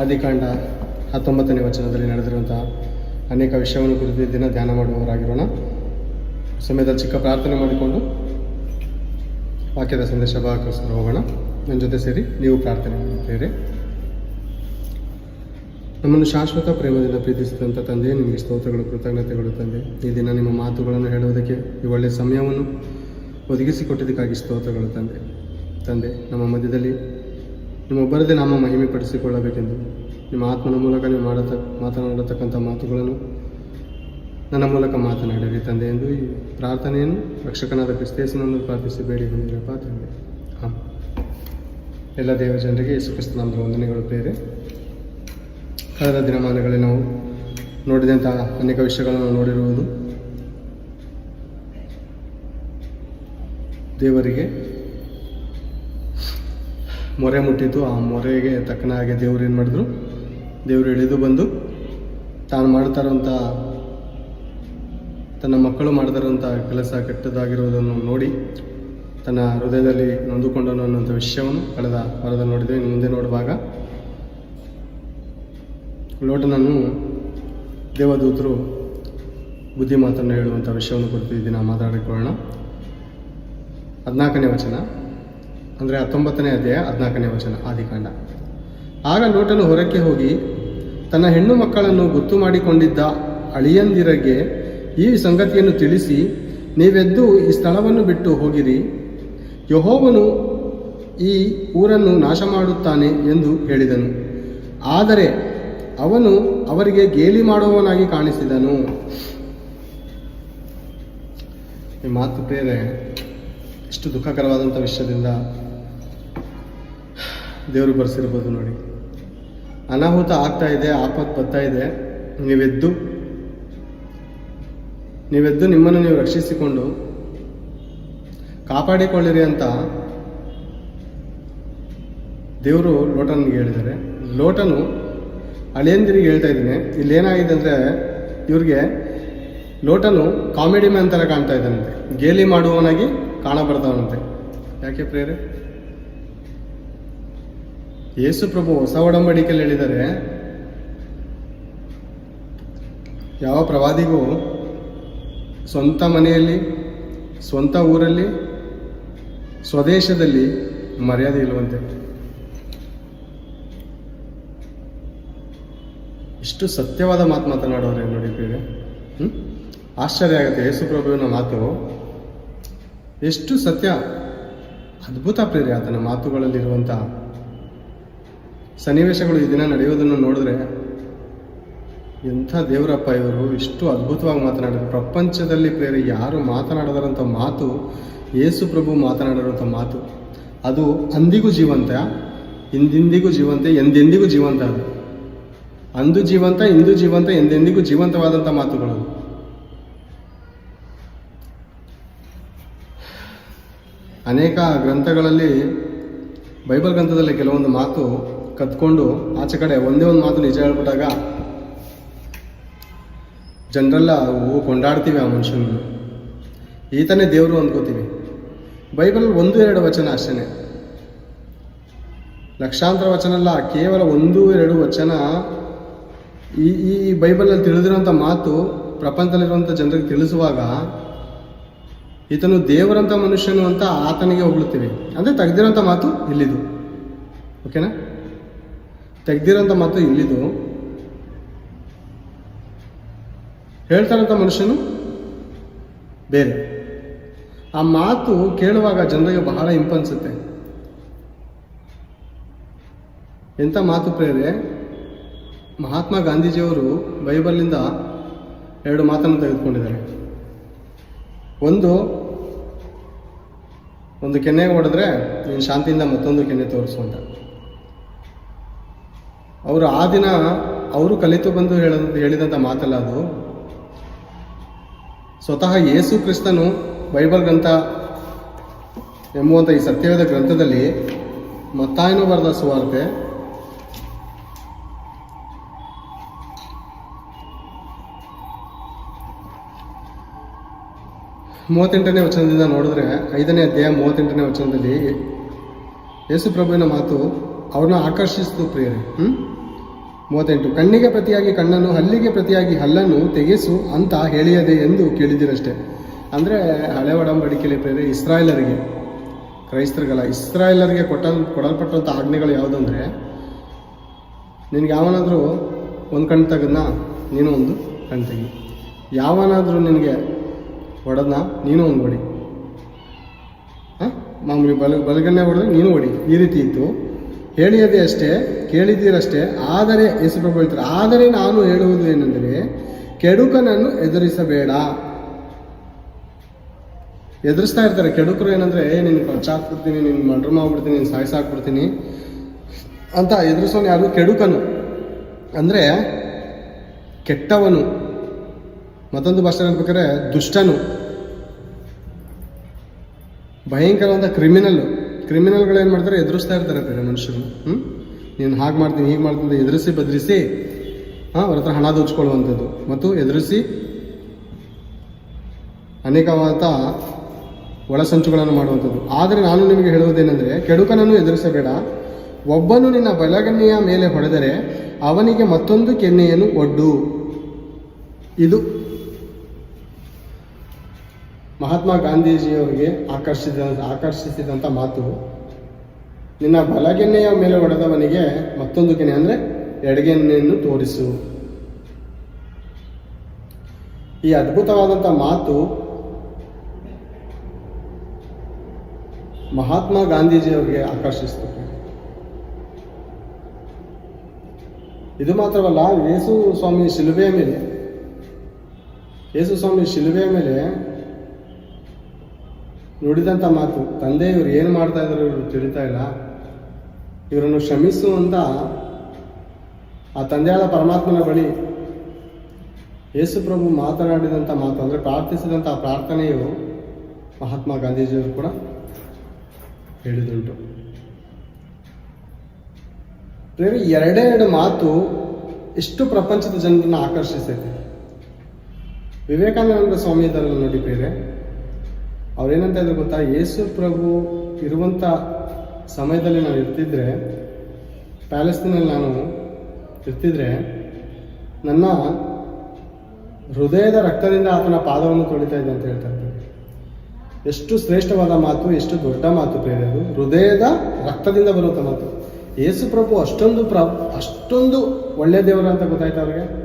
ಆದಿಕಾಂಡ ಹತ್ತೊಂಬತ್ತನೇ ವಚನದಲ್ಲಿ ನಡೆದಿರುವಂತಹ ಅನೇಕ ವಿಷಯವನ್ನು ಕುರಿತು ದಿನ ಧ್ಯಾನ ಮಾಡುವವರಾಗಿರೋಣ. ಸಮಯದಲ್ಲಿ ಚಿಕ್ಕ ಪ್ರಾರ್ಥನೆ ಮಾಡಿಕೊಂಡು ವಾಕ್ಯದ ಸಂದೇಶ ಭಾಗಕ್ಕೋಸ್ಕರ ಹೋಗೋಣ. ನನ್ನ ಜೊತೆ ಸೇರಿ ನೀವು ಪ್ರಾರ್ಥನೆ ಮಾಡುತ್ತೀರಿ. ನಮ್ಮನ್ನು ಶಾಶ್ವತ ಪ್ರೇಮದಿಂದ ಪ್ರೀತಿಸಿದಂಥ ತಂದೆ, ನಿಮಗೆ ಸ್ತೋತ್ರಗಳು, ಕೃತಜ್ಞತೆಗಳು ತಂದೆ. ಈ ದಿನ ನಿಮ್ಮ ಮಾತುಗಳನ್ನು ಹೇಳುವುದಕ್ಕೆ ಈ ಒಳ್ಳೆಯ ಸಮಯವನ್ನು ಒದಗಿಸಿಕೊಟ್ಟಿದ್ದಕ್ಕಾಗಿ ಸ್ತೋತ್ರಗಳು ತಂದೆ. ತಂದೆ, ನಮ್ಮ ಮಧ್ಯದಲ್ಲಿ ನಿಮ್ಮೊಬ್ಬರದೇ ನಾಮ ಮಹಿಮೆ ಪಡಿಸಿಕೊಳ್ಳಬೇಕೆಂದು ನಿಮ್ಮ ಆತ್ಮನ ಮೂಲಕ ನೀವು ಮಾಡತ, ಮಾತನಾಡತಕ್ಕಂಥ ಮಾತುಗಳನ್ನು ನನ್ನ ಮೂಲಕ ಮಾತನಾಡಿರಿ ತಂದೆ ಎಂದು ಈ ಪ್ರಾರ್ಥನೆಯನ್ನು ರಕ್ಷಕನಾದ ಕ್ರಿಸ್ತೇಸನನ್ನು ಪ್ರಾರ್ಥಿಸಿ ಬೇಡಿ ಹೊಂದಿರಪ್ಪ ತಂದೆ. ಹಾಂ ಎಲ್ಲ ದೇವ ಜನರಿಗೆ ಯೇಸು ಕ್ರಿಸ್ತನಾಮದ ವಂದನೆಗಳು ಬೇರೆ ಕಳೆದ ದಿನಮಾನಗಳಲ್ಲಿ ನಾವು ನೋಡಿದಂಥ ಅನೇಕ ವಿಷಯಗಳನ್ನು ನೋಡಿರುವುದು ದೇವರಿಗೆ ಮೊರೆ ಮುಟ್ಟಿತು ಆ ಮೊರೆಗೆ ತಕ್ಕನ ಹಾಗೆ ದೇವ್ರು ಏನು ಮಾಡಿದ್ರು? ದೇವರು ಇಳಿದು ಬಂದು ತಾನು ಮಾಡ್ತಾ ಇರುವಂಥ ತನ್ನ ಮಕ್ಕಳು ಮಾಡ್ತಾ ಇರುವಂಥ ಕೆಲಸ ಕೆಟ್ಟದಾಗಿರುವುದನ್ನು ನೋಡಿ ತನ್ನ ಹೃದಯದಲ್ಲಿ ನೊಂದುಕೊಂಡನು ಅನ್ನುವಂಥ ವಿಷಯವನ್ನು ಕಳೆದ ವಾರದಲ್ಲಿ ನೋಡಿದ್ವಿ ಮುಂದೆ ನೋಡುವಾಗ ಲೋಟನನ್ನು ದೇವದೂತರು ಬುದ್ಧಿ ಮಾತನ್ನು ಹೇಳುವಂಥ ವಿಷಯವನ್ನು ಕುರಿತು ಈ ಮಾತಾಡಿಕೊಳ್ಳೋಣ. ಹದಿನಾಲ್ಕನೇ ವಚನ. ಅಂದರೆ ಹತ್ತೊಂಬತ್ತನೇ ಅಧ್ಯಾಯ ಹದಿನಾಲ್ಕನೇ ವಚನ ಆದಿಕಾಂಡ ಆಗ ಲೋಟನು ಹೊರಕ್ಕೆ ಹೋಗಿ, ತನ್ನ ಹೆಣ್ಣು ಮಕ್ಕಳನ್ನು ಗೊತ್ತು ಮಾಡಿಕೊಂಡಿದ್ದ ಅಳಿಯಂದಿರಗೆ ಈ ಸಂಗತಿಯನ್ನು ತಿಳಿಸಿ, ನೀವೆದ್ದು ಈ ಸ್ಥಳವನ್ನು ಬಿಟ್ಟು ಹೋಗಿರಿ. ಯಹೋವನು ಈ ಊರನ್ನು ನಾಶ ಮಾಡುತ್ತಾನೆ ಎಂದು ಹೇಳಿದನು. ಆದರೆ ಅವನು ಅವರಿಗೆ ಗೇಲಿ ಮಾಡುವವನಾಗಿ ಕಾಣಿಸಿದನು. ಈ ಮಾತು ಪ್ರೇರೆ ಇಷ್ಟು ದುಃಖಕರವಾದಂಥ ವಿಷಯದಿಂದ ದೇವರು ಬರೆಸಿರ್ಬೋದು ನೋಡಿ. ಅನಾಹುತ ಆಗ್ತಾ ಇದೆ ಆಪತ್ ಬರ್ತಾ ಇದೆ. ನೀವೆದ್ದು ನೀವೆದ್ದು ನಿಮ್ಮನ್ನು ನೀವು ರಕ್ಷಿಸಿಕೊಂಡು ಕಾಪಾಡಿಕೊಳ್ಳಿರಿ ಅಂತ ದೇವರು ಲೋಟನಿಗೆ ಹೇಳಿದ್ದಾರೆ. ಲೋಟನು ಅಳಿಯಂದಿರಿಗೆ ಹೇಳ್ತಾ ಇದ್ದೀನಿ. ಇಲ್ಲಿ ಏನಾಗಿದೆ ಅಂದರೆ ಇವ್ರಿಗೆ ಲೋಟನು ಕಾಮಿಡಿ ಮ್ಯಾನ್ ಥರ ಕಾಣ್ತಾ ಇದ್ದಾನಂತೆ. ಗೇಲಿ ಮಾಡುವವನಾಗಿ ಕಾಣಬಾರ್ದವನಂತೆ. ಯಾಕೆ ಪ್ರೇರೆ ಯೇಸು ಪ್ರಭು ಹೊಸ ಒಡಂಬಡಿಕೆಯಲ್ಲಿ ಹೇಳಿದರೆ, ಯಾವ ಪ್ರವಾದಿಗೂ ಸ್ವಂತ ಮನೆಯಲ್ಲಿ, ಸ್ವಂತ ಊರಲ್ಲಿ, ಸ್ವದೇಶದಲ್ಲಿ ಮರ್ಯಾದೆ ಇಲ್ಲವಂತೆ. ಇಷ್ಟು ಸತ್ಯವಾದ ಮಾತು ಮಾತನಾಡೋರೆ ನೋಡಿ ಬೇರೆ? ಆಶ್ಚರ್ಯ ಆಗುತ್ತೆ ಯೇಸು ಪ್ರಭುವಿನ ಮಾತು. ಎಷ್ಟು ಸತ್ಯ, ಅದ್ಭುತ ಪ್ರೇರಿ ಆತನ ಮಾತುಗಳಲ್ಲಿರುವಂಥ ಸನ್ನಿವೇಶಗಳು ಈ ದಿನ ನಡೆಯೋದನ್ನು ನೋಡಿದ್ರೆ ಎಂಥ ದೇವರಪ್ಪ ಇವರು, ಇಷ್ಟು ಅದ್ಭುತವಾಗಿ ಮಾತನಾಡಿದ್ರು. ಪ್ರಪಂಚದಲ್ಲಿ ಪ್ರೇರೆ ಯಾರು ಮಾತನಾಡದರಂಥ ಮಾತು, ಯೇಸು ಪ್ರಭು ಮಾತನಾಡಿರುವಂಥ ಮಾತು, ಅದು ಅಂದಿಗೂ ಜೀವಂತ, ಇಂದಿಂದಿಗೂ ಜೀವಂತ, ಎಂದೆಂದಿಗೂ ಜೀವಂತ ಅದು. ಅಂದು ಜೀವಂತ, ಇಂದು ಜೀವಂತ, ಎಂದೆಂದಿಗೂ ಜೀವಂತವಾದಂಥ ಮಾತುಗಳು ಅನೇಕ ಗ್ರಂಥಗಳಲ್ಲಿ, ಬೈಬಲ್ ಗ್ರಂಥದಲ್ಲಿ ಕೆಲವೊಂದು ಮಾತು ಕದ್ಕೊಂಡು ಆಚೆ ಕಡೆ ಒಂದೇ ಒಂದು ಮಾತು ನಿಜ ಹೇಳ್ಬಿಟ್ಟಾಗ ಜನರೆಲ್ಲ ಓ ಕೊಂಡಾಡ್ತೀವಿ ಆ ಮನುಷ್ಯನ ಈತನೇ ದೇವರು ಅಂದ್ಕೋತೀವಿ ಬೈಬಲ್ ಒಂದು ಎರಡು ವಚನ ಅಷ್ಟೇ ಲಕ್ಷಾಂತರ ವಚನ ಅಲ್ಲ, ಕೇವಲ ಒಂದು ಎರಡು ವಚನ. ಈ ಈ ಬೈಬಲಲ್ಲಿ ತಿಳಿದಿರುವಂಥ ಮಾತು ಪ್ರಪಂಚದಲ್ಲಿರುವಂಥ ಜನರಿಗೆ ತಿಳಿಸುವಾಗ ಈತನು ದೇವರಂಥ ಮನುಷ್ಯನು ಅಂತ ಆತನಿಗೆ ಹೊಗಳುತ್ತೀವಿ. ಅಂದರೆ ತೆಗೆದಿರೋಂಥ ಮಾತು ಇಲ್ಲಿದು. ಓಕೆನಾ ತೆಗ್ದಿರೋಂಥ ಮಾತು ಇಲ್ಲಿದು. ಹೇಳ್ತಾರಂಥ ಮನುಷ್ಯನು? ಬೇರೆ. ಆ ಮಾತು ಕೇಳುವಾಗ ಜನರಿಗೆ ಬಹಳ ಇಂಪನ್ಸುತ್ತೆ. ಎಂಥ ಮಾತು ಪ್ರೇರೆ? ಮಹಾತ್ಮ ಗಾಂಧೀಜಿಯವರು ಬೈಬಲಿಂದ ಎರಡು ಮಾತನ್ನು ತೆಗೆದುಕೊಂಡಿದ್ದಾರೆ. ಒಂದು ಒಂದು ಕೆನ್ನೆ ಹೊಡೆದ್ರೆ ನೀನು ಶಾಂತಿಯಿಂದ ಮತ್ತೊಂದು ಕೆನ್ನೆ ತೋರಿಸು ಅವರು ಆ ದಿನ ಅವರು ಕಲಿತು ಬಂದು ಹೇಳ ಹೇಳಿದಂಥ ಮಾತಲ್ಲ ಅದು. ಸ್ವತಃ ಯೇಸು ಕ್ರಿಸ್ತನು ಬೈಬಲ್ ಗ್ರಂಥ ಎಂಬುವಂಥ ಈ ಸತ್ಯವೇದ ಗ್ರಂಥದಲ್ಲಿ ಮತ್ತಾಯನು ಬರೆದ ಸುವಾರ್ತೆ. ಮೂವತ್ತೆಂಟನೇ ವಚನದಿಂದ ನೋಡಿದ್ರೆ ಐದನೇ ಅಧ್ಯಾಯ ಮೂವತ್ತೆಂಟನೇ ವಚನದಲ್ಲಿ ಯೇಸು ಪ್ರಭುವಿನ ಮಾತು, ಅವ್ರನ್ನ ಆಕರ್ಷಿಸಿತು ಪ್ರಿಯರೇ. ಹ್ಮ್? ಮೂವತ್ತೆಂಟು, ಕಣ್ಣಿಗೆ ಪ್ರತಿಯಾಗಿ ಕಣ್ಣನ್ನು, ಹಲ್ಲಿಗೆ ಪ್ರತಿಯಾಗಿ ಹಲ್ಲನ್ನು ತೆಗೆಸು ಅಂತ ಹೇಳಿಯದೆ ಎಂದು ಕೇಳಿದಿರಷ್ಟೇ ಅಂದರೆ ಹಳೆ ಒಡಂಬಡಿಕೆಯಲ್ಲಿ ಪ್ರೇರೆ ಇಸ್ರಾಯೇಲರಿಗೆ, ಕ್ರೈಸ್ತರಿಗಲ್ಲ, ಇಸ್ರಾಯೇಲರಿಗೆ ಕೊಟ್ಟ ಕೊಡಲ್ಪಟ್ಟಂಥ ಆಜ್ಞೆಗಳು ಯಾವುದಂದರೆ, ನಿನಗೆ ಯಾವನಾದರೂ ಒಂದು ಕಣ್ಣು ತೆಗೆದ್ನ? ನೀನು ಒಂದು ಕಣ್ಣು ತೆಗಿ. ಯಾವನಾದರೂ ನಿನಗೆ ಹೊಡೆದ್ನ ನೀನು ಒಂದು ಹೊಡಿ ಹಾಂ? ಮಾಮೂಲಿ ಬಲ, ಬಲಗಣ್ಣೆ ಹೊಡೆದ್ರೆ ನೀನು ಹೊಡಿ ಈ ರೀತಿ ಇತ್ತು. ಹೇಳಿಯದೆ ಅಷ್ಟೇ, ಕೇಳಿದ್ದೀರಷ್ಟೇ, ಆದರೆ ಯೇಸುಪ್ರಭು ಹೇಳ್ತಾರೆ, ಆದರೆ ನಾನು ಹೇಳುವುದು ಏನೆಂದರೆ, ಕೆಡುಕನನ್ನು ಎದುರಿಸಬೇಡ. ಎದುರಿಸ್ತಾ ಇರ್ತಾರೆ, ಕೆಡುಕರು ಏನಂದ್ರೆ, ಏ ನಿನ್ನ ಕೊಚ್ಚಾಕ್ಬಿಡ್ತೀನಿ ನಿನ್ನ ಮಂಡ್ರ ಮಾಡ್ಬಿಡ್ತೀನಿ ನಿನ್ನ ಸಾಯಿಸಾಕ್ಬಿಡ್ತೀನಿ ಅಂತ ಎದುರಿಸೋನು ಯಾರು? ಕೆಡುಕನು. ಅಂದರೆ, ಕೆಟ್ಟವನು. ಮತ್ತೊಂದು ಭಾಷೆ ಹೇಳ್ಬೇಕಾದ್ರೆ, ದುಷ್ಟನು. ಭಯಂಕರವಾದ ಕ್ರಿಮಿನಲ್ ಕ್ರಿಮಿನಲ್ಗಳು ಏನು ಮಾಡ್ತಾರೆ? ಎದುರಿಸ್ತಾ ಇರ್ತಾರೆ ಬೇರೆ ಮನುಷ್ಯರು. ಹ್ಞೂ ನೀನು ಹಾಗೆ ಮಾಡ್ತೀನಿ, ಹೀಗೆ ಮಾಡ್ತೀನಿ ಎದುರಿಸಿ ಬದಲಿಸಿ ಹಾಂ, ಅವ್ರ ಹತ್ರ ಹಣ ದೋಚ್ಕೊಳ್ಳುವಂಥದ್ದು. ಮತ್ತು ಎದುರಿಸಿ ಅನೇಕವಾದ ಒಳಸಂಚುಗಳನ್ನು ಮಾಡುವಂಥದ್ದು. ಆದರೆ ನಾನು ನಿಮಗೆ ಹೇಳುವುದೇನೆಂದರೆ, ಕೆಡುಕನನ್ನು ಎದುರಿಸಬೇಡ. ಒಬ್ಬನು ನಿನ್ನ ಬಲಗಣ್ಣೆಯ ಮೇಲೆ ಹೊಡೆದರೆ ಅವನಿಗೆ ಮತ್ತೊಂದು ಕೆನ್ನೆಯನ್ನು ಒಡ್ಡು. ಇದು ಮಹಾತ್ಮ ಗಾಂಧೀಜಿಯವರಿಗೆ ಆಕರ್ಷಿಸಿದ ಆಕರ್ಷಿಸಿದಂಥ ಮಾತು. ನಿನ್ನ ಬಲಗೆನ್ನೆಯ ಮೇಲೆ ಹೊಡೆದವನಿಗೆ ಮತ್ತೊಂದು ಕೆನೆ ಅಂದರೆ ಎಡಗೆನ್ನೆಯನ್ನು ತೋರಿಸು. ಈ ಅದ್ಭುತವಾದಂಥ ಮಾತು ಮಹಾತ್ಮ ಗಾಂಧೀಜಿಯವರಿಗೆ ಆಕರ್ಷಿಸ್ತು ಇದು ಮಾತ್ರವಲ್ಲ, ಯೇಸು ಸ್ವಾಮಿ ಶಿಲುಬೆಯ ಮೇಲೆ, ಯೇಸು ಸ್ವಾಮಿ ಶಿಲುಬೆಯ ಮೇಲೆ ನುಡಿದಂಥ ಮಾತು ತಂದೆ ಇವರು ಏನು ಮಾಡ್ತಾ ಇದ್ದಾರೆ ಇವರು ತಿಳಿತಾ ಇಲ್ಲ. ಇವರನ್ನು ಶ್ರಮಿಸು ಅಂತ ಆ ತಂದೆಯಾದ ಪರಮಾತ್ಮನ ಬಳಿ ಯೇಸು ಪ್ರಭು ಮಾತನಾಡಿದಂಥ ಮಾತು, ಅಂದರೆ ಪ್ರಾರ್ಥಿಸಿದಂಥ ಪ್ರಾರ್ಥನೆಯು ಮಹಾತ್ಮ ಗಾಂಧೀಜಿಯವರು ಕೂಡ ಹೇಳಿದುಂಟು ಎರಡೇ ಎರಡು ಮಾತು ಎಷ್ಟು ಪ್ರಪಂಚದ ಜನರನ್ನು ಆಕರ್ಷಿಸಿದೆ ವಿವೇಕಾನಂದ ಸ್ವಾಮಿ ಇದರಲ್ಲಿ ನೋಡಿ ಬೇರೆ ಅವ್ರೇನಂತ ಇದ್ರು ಗೊತ್ತಾ? ಯೇಸು ಪ್ರಭು ಇರುವಂಥ ಸಮಯದಲ್ಲಿ ನಾನು ಇರ್ತಿದ್ರೆ, ಪ್ಯಾಲೆಸ್ತಿನಲ್ಲಿ ನಾನು ಇರ್ತಿದ್ರೆ, ನನ್ನ ಹೃದಯದ ರಕ್ತದಿಂದ ಆತನ ಪಾದವನ್ನು ತೊಳಿತಾ ಇದ್ದೆ ಅಂತ ಹೇಳ್ತಾರೆ ಎಷ್ಟು ಶ್ರೇಷ್ಠವಾದ ಮಾತು, ಎಷ್ಟು ದೊಡ್ಡ ಮಾತು ಪ್ರೇರೆ ಅದು. ಹೃದಯದ ರಕ್ತದಿಂದ ಬರುವಂಥ ಮಾತು. ಯೇಸು ಪ್ರಭು ಅಷ್ಟೊಂದು ಪ್ರ ಅಷ್ಟೊಂದು ಒಳ್ಳೆಯ ದೇವರು ಅಂತ ಗೊತ್ತಾಯ್ತು ಅವ್ರಿಗೆ?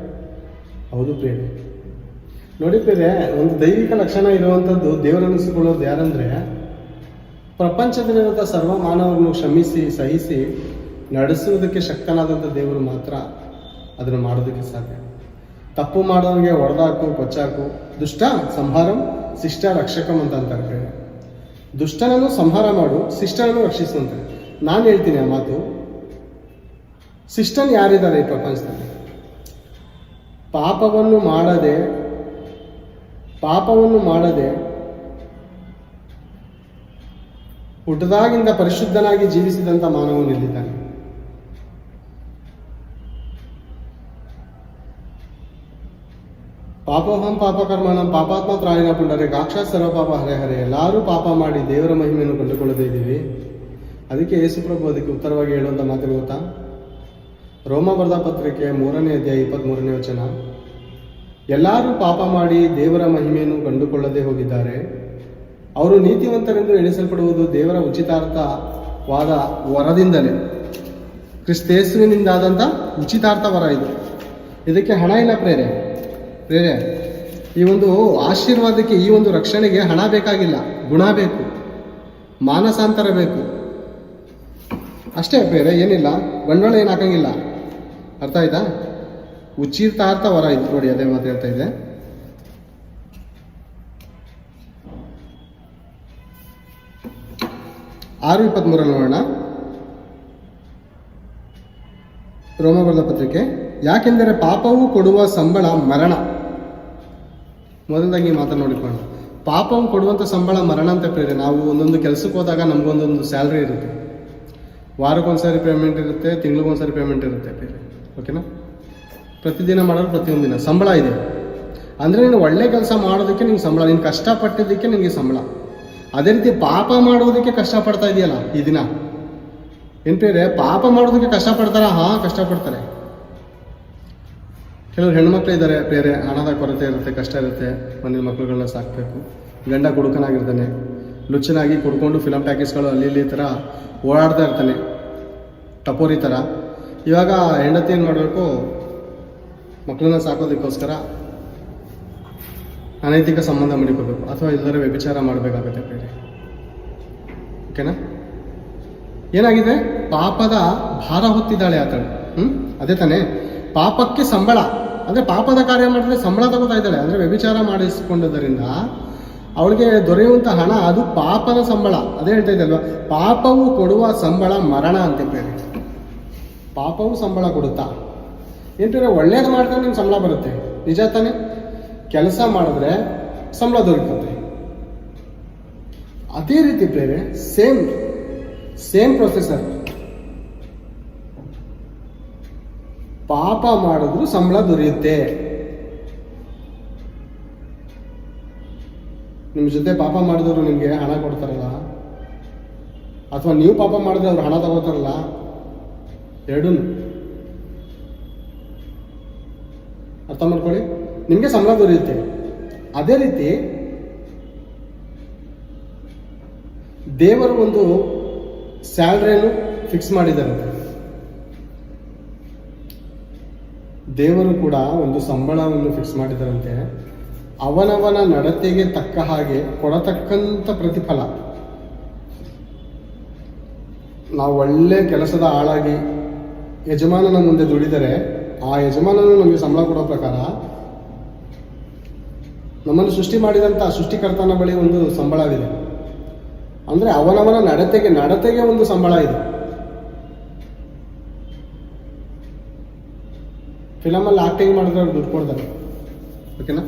ಹೌದು ಪ್ರೇರೆ ನೋಡಿ ಪ್ರೇರೆ ಒಂದು ದೈವಿಕ ಲಕ್ಷಣ ಇರುವಂಥದ್ದು ದೇವರನ್ನಿಸಿಕೊಳ್ಳೋದು ಯಾರಂದ್ರೆ, ಪ್ರಪಂಚದಲ್ಲಿರುವಂಥ ಸರ್ವ ಮಾನವರನ್ನು ಕ್ಷಮಿಸಿ, ಸಹಿಸಿ ನಡೆಸುವುದಕ್ಕೆ ಶಕ್ತನಾದಂಥ ದೇವರು ಮಾತ್ರ ಅದನ್ನು ಮಾಡೋದಕ್ಕೆ ಸಾಧ್ಯ. ತಪ್ಪು ಮಾಡೋರಿಗೆ ಹೊಡೆದಾಕು ಕೊಚ್ಚಾಕು ದುಷ್ಟ ಸಂಹಾರಂ, ಶಿಷ್ಟ ರಕ್ಷಕಂ ಅಂತ ಅಂತಾರೆ ದುಷ್ಟನನ್ನು ಸಂಹಾರ ಮಾಡು, ಶಿಷ್ಟನನ್ನು ರಕ್ಷಿಸುವಂತೆ ನಾನು ಹೇಳ್ತೀನಿ ಆ ಮಾತು. ಶಿಷ್ಟನ್ ಯಾರಿದ್ದಾರೆ ಈ ಪ್ರಪಂಚದಲ್ಲಿ? ಪಾಪವನ್ನು ಮಾಡದೆ ಪಾಪವನ್ನು ಮಾಡದೆ ಹುಟ್ಟದಾಗಿಂದ ಪರಿಶುದ್ಧನಾಗಿ ಜೀವಿಸಿದಂಥ ಮಾನವನು ಇಲ್ಲಿದ್ದಾನೆ. ಪಾಪೋಹಂ ನಮ್ಮ ಪಾಪಾತ್ಮ ತ್ರಾಯಿನ ಪುಂಡರೆ ಗಾಕ್ಷಾ ಸರ್ವ ಪಾಪ ಹರೆ ಹರೆ, ಎಲ್ಲರೂ ಪಾಪ ಮಾಡಿ ದೇವರ ಮಹಿಮೆಯನ್ನು ಕಂಡುಕೊಳ್ಳದೇ ಇದ್ದೀವಿ. ಅದಕ್ಕೆ ಯೇಸುಪ್ರಭು ಅದಕ್ಕೆ ಉತ್ತರವಾಗಿ ಹೇಳುವಂಥ ಮಾತು ಗೊತ್ತಾ? ರೋಮ ಬರದ ಪತ್ರಿಕೆ ಮೂರನೇ ಅಧ್ಯಾಯ ಇಪ್ಪತ್ತ್ಮೂರನೇ ವಚನ. ಎಲ್ಲರೂ ಪಾಪ ಮಾಡಿ ದೇವರ ಮಹಿಮೆಯನ್ನು ಕಂಡುಕೊಳ್ಳದೆ ಹೋಗಿದ್ದಾರೆ. ಅವರು ನೀತಿವಂತರೆಂದು ಎಣಿಸಲ್ಪಡುವುದು ದೇವರ ಉಚಿತಾರ್ಥವಾದ ವರದಿಂದಲೇ. ಕ್ರಿಸ್ತೇಸುವಿನಿಂದಾದಂಥ ಉಚಿತಾರ್ಥ ವರ ಇದು. ಇದಕ್ಕೆ ಹಣ ಇಲ್ಲ ಪ್ರೇರೆ. ಪ್ರೇರೆ, ಈ ಒಂದು ಆಶೀರ್ವಾದಕ್ಕೆ ಈ ಒಂದು ರಕ್ಷಣೆಗೆ ಹಣ ಬೇಕಾಗಿಲ್ಲ. ಗುಣ ಬೇಕು. ಮಾನಸಾಂತರ ಬೇಕು. ಅಷ್ಟೇ ಬೇರೆ ಏನಿಲ್ಲ. ಬಂಡವಾಳ ಏನು ಹಾಕಂಗಿಲ್ಲ. ಅರ್ಥ ಆಯ್ತಾ? ಉಚಿತಾರ್ಥ ವರ ಇದು ನೋಡಿ, ಅದೇ ಮಾತು ಹೇಳ್ತಾ ಇದೆ ಆರು ಇಪ್ಪತ್ತ್ಮೂರಲ್ಲಿ ನೋಡೋಣ ರೋಮಬರ್ಧ ಪತ್ರಿಕೆ. ಯಾಕೆಂದರೆ ಪಾಪವು ಕೊಡುವ ಸಂಬಳ ಮರಣ. ಮೊದಲದಾಗಿ ಮಾತನ್ನು ನೋಡಿಕೊಳ್ಳೋಣ. ಪಾಪವು ಕೊಡುವಂಥ ಸಂಬಳ ಮರಣ ಅಂತ ಪ್ರೇರೆ ನಾವು ಒಂದೊಂದು ಕೆಲಸಕ್ಕೆ ಹೋದಾಗ ನಮಗೊಂದೊಂದು ಸ್ಯಾಲ್ರಿ ಇರುತ್ತೆ. ವಾರಕ್ಕೊಂದ್ಸರಿ ಪೇಮೆಂಟ್ ಇರುತ್ತೆ, ತಿಂಗಳಿಗೊಂದ್ಸರಿ ಪೇಮೆಂಟ್ ಇರುತ್ತೆ ಓಕೆನಾ ಪ್ರತಿದಿನ ಮಾಡೋದು ಪ್ರತಿಯೊಂದು ದಿನ ಸಂಬಳ ಇದೆ. ಅಂದರೆ ನೀನು ಒಳ್ಳೆ ಕೆಲಸ ಮಾಡೋದಕ್ಕೆ ನಿಂಗೆ ಸಂಬಳ, ನೀನು ಕಷ್ಟಪಟ್ಟಿದ್ದಕ್ಕೆ ನಿನಗೆ ಸಂಬಳ. ಅದೇ ರೀತಿ ಪಾಪ ಮಾಡೋದಕ್ಕೆ ಕಷ್ಟಪಡ್ತಾ ಇದೆಯಲ್ಲ ಈ ದಿನ. ಏನು ಪಾಪ ಮಾಡೋದಕ್ಕೆ ಕಷ್ಟಪಡ್ತಾರ? ಹಾಂ, ಕಷ್ಟಪಡ್ತಾರೆ. ಕೆಲವರು ಹೆಣ್ಮಕ್ಳು ಇದ್ದಾರೆ ಬೇರೆ ಹಣದ ಕೊರತೆ ಇರುತ್ತೆ, ಕಷ್ಟ ಇರುತ್ತೆ ಮನೆಯ ಮಕ್ಳುಗಳನ್ನ ಸಾಕಬೇಕು. ಗಂಡ ಕುಡುಕನಾಗಿರ್ತಾನೆ ಲುಚ್ಚನಾಗಿ ಕುಡ್ಕೊಂಡು ಫಿಲಮ್ ಟ್ಯಾಕೀಸ್ಗಳು ಅಲ್ಲಿ ಇಲ್ಲಿ ಥರ ಓಡಾಡ್ತಾ ಇರ್ತಾನೆ. ಟಪೋರಿ ಥರ ಇವಾಗ ಹೆಂಡತಿ ಏನು ಮಾಡಬೇಕು? ಮಕ್ಕಳನ್ನ ಸಾಕೋದಕ್ಕೋಸ್ಕರ ಅನೈತಿಕ ಸಂಬಂಧ ಮಾಡಿಕೊಳ್ಬೇಕು ಅಥವಾ ಎಲ್ಲರೂ ವ್ಯಭಿಚಾರ ಮಾಡಬೇಕಾಗುತ್ತೆ ಬೇರೆ ಓಕೆನಾ? ಏನಾಗಿದೆ? ಪಾಪದ ಭಾರ ಹೊತ್ತಿದ್ದಾಳೆ ಆತಳು. ಹ್ಮ್? ಅದೇ ತಾನೇ. ಪಾಪಕ್ಕೆ ಸಂಬಳ. ಅಂದ್ರೆ ಪಾಪದ ಕಾರ್ಯ ಮಾಡಿದ್ರೆ ಸಂಬಳ ತಗೋತಾ ಇದ್ದಾಳೆ. ಅಂದ್ರೆ ವ್ಯಭಿಚಾರ ಮಾಡಿಸಿಕೊಂಡದರಿಂದ ಅವಳಿಗೆ ದೊರೆಯುವಂತ ಹಣ ಅದು ಪಾಪದ ಸಂಬಳ. ಅದೇ ಹೇಳ್ತಾ ಇದ್ದಲ್ವ ಪಾಪವು ಕೊಡುವ ಸಂಬಳ ಮರಣ ಅಂತ ಬೇರೆ ಪಾಪವು ಸಂಬಳ ಕೊಡುತ್ತಾ? ಏನ್ರಿ ಒಳ್ಳೇದು ಮಾಡಿದ್ರೆ ನಿಮ್ಗೆ ಸಂಬಳ ಬರುತ್ತೆ. ನಿಜ ತಾನೇ? ಕೆಲಸ ಮಾಡಿದ್ರೆ ಸಂಬಳ ದೊರಕುತ್ತೆ. ಅದೇ ರೀತಿ ಬೇರೆ ಸೇಮ್ ಸೇಮ್ ಪ್ರೊಸೆಸರ್. ಪಾಪ ಮಾಡಿದ್ರು ಸಂಬಳ ದೊರೆಯುತ್ತೆ. ನಿಮ್ಮ ಜೊತೆ ಪಾಪ ಮಾಡಿದವರು ನಿಮಗೆ ಹಣ ಕೊಡ್ತಾರಲ್ಲ, ಅಥವಾ ನೀವು ಪಾಪ ಮಾಡಿದ್ರೆ ಅವ್ರು ಹಣ ತಗೋತಾರಲ್ಲ ಎರಡೂ ಅರ್ಥ ಮಾಡ್ಕೊಳ್ಳಿ? ನಿಮಗೆ ಸಂಬಳ ದೊರೆಯುತ್ತೆ. ಅದೇ ರೀತಿ, ದೇವರು ಒಂದು ಸ್ಯಾಲ್ರಿಯನ್ನು ಫಿಕ್ಸ್ ಮಾಡಿದ್ದಾರೆ. ದೇವರು ಕೂಡ ಒಂದು ಸಂಬಳವನ್ನು ಫಿಕ್ಸ್ ಮಾಡಿದ್ದಾರಂತೆ. ಅವನವನ ನಡತೆಗೆ ತಕ್ಕ ಹಾಗೆ ಕೊಡತಕ್ಕಂಥ ಪ್ರತಿಫಲ. ನಾವು ಒಳ್ಳೆ ಕೆಲಸದ ಆಳಾಗಿ ಯಜಮಾನನ ಮುಂದೆ ದುಡಿದರೆ ಆ ಯಜಮಾನನು ನಮಗೆ ಸಂಬಳ ಕೊಡೋ ಪ್ರಕಾರ ನಮ್ಮನ್ನು ಸೃಷ್ಟಿ ಮಾಡಿದಂಥ ಸೃಷ್ಟಿಕರ್ತನ ಬಳಿ ಒಂದು ಸಂಬಳವಿದೆ. ಅಂದ್ರೆ ಅವನವನ ನಡತೆಗೆ ನಡತೆಗೆ ಒಂದು ಸಂಬಳ ಇದೆ. ಫಿಲಮಲ್ಲಿ ಆಕ್ಟಿಂಗ್ ಮಾಡಿದ್ರೆ ಅವ್ರು ದುಡ್ಡು ಕೊಡ್ತಾರೆ. ಓಕೆನಾ